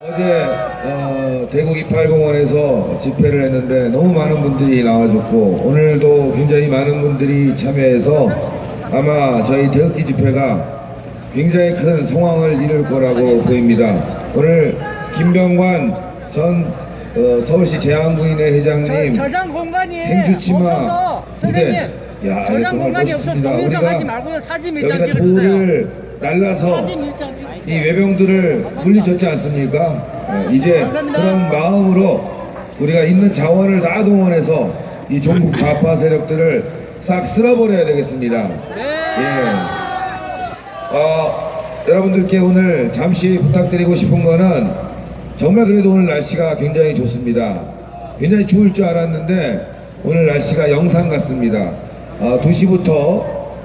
어제 어, 대구 280원에서 집회를 했는데 너무 많은 분들이 나와줬고 오늘도 굉장히 많은 분들이 참여해서 아마 저희 대흑기 집회가 굉장히 큰 성황을 이룰 거라고 보입니다. 오늘 김병관 전 어, 서울시 제안구인회 회장님 저, 저장 공간이 행주치마 선생님. 야, 저장 공간이 멋있습니다. 동영상 우리가 하지 말고 사진 여기다 찍어주세요 돌을 날라서 이 외병들을 물리쳤지 않습니까? 어, 이제. 그런 마음으로 우리가 있는 자원을 다 동원해서 이 종북 좌파 세력들을 싹 쓸어버려야 되겠습니다. 네. 예. 어, 여러분들께 오늘 잠시 부탁드리고 싶은 거는 정말 그래도 오늘 날씨가 굉장히 좋습니다. 굉장히 추울 줄 알았는데 오늘 날씨가 영상 같습니다. 어, 2시부터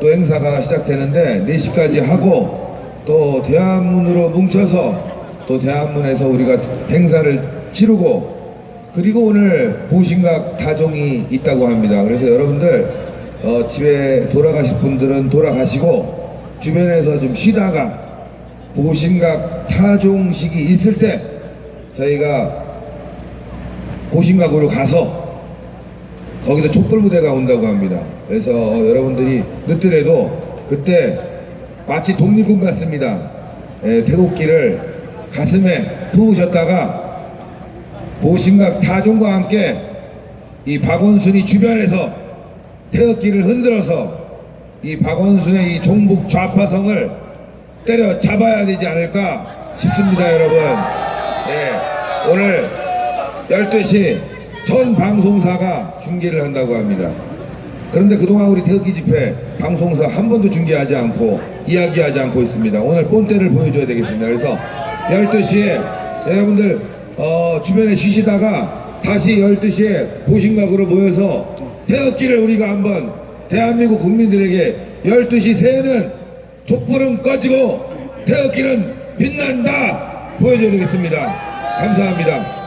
또 행사가 시작되는데 4시까지 하고 또 대한문으로 뭉쳐서 또 대한문에서 우리가 행사를 치르고 그리고 오늘 보신각 타종이 있다고 합니다. 그래서 여러분들 어, 집에 돌아가실 분들은 돌아가시고 주변에서 좀 쉬다가 보신각 타종식이 있을 때 저희가 보신각으로 가서 거기다 촛불 무대가 온다고 합니다. 그래서 여러분들이 늦더라도 그때 마치 독립군 같습니다. 예, 태극기를 가슴에 부으셨다가 보신각 타종과 함께 이 박원순이 주변에서 태극기를 흔들어서 이 박원순의 이 종북 좌파성을 때려 잡아야 되지 않을까 싶습니다, 여러분. 예, 오늘 12시 전 방송사가 중계를 한다고 합니다. 그런데 그동안 우리 태극기 집회 방송사 한 번도 중계하지 않고 이야기하지 않고 있습니다. 오늘 본때를 보여줘야 되겠습니다. 그래서 12시에 여러분들 어, 주변에 쉬시다가 다시 12시에 보신각으로 모여서 태극기를 우리가 한번 대한민국 국민들에게 12시 새는 촛불은 꺼지고 태극기는 빛난다 보여줘야 되겠습니다. 감사합니다.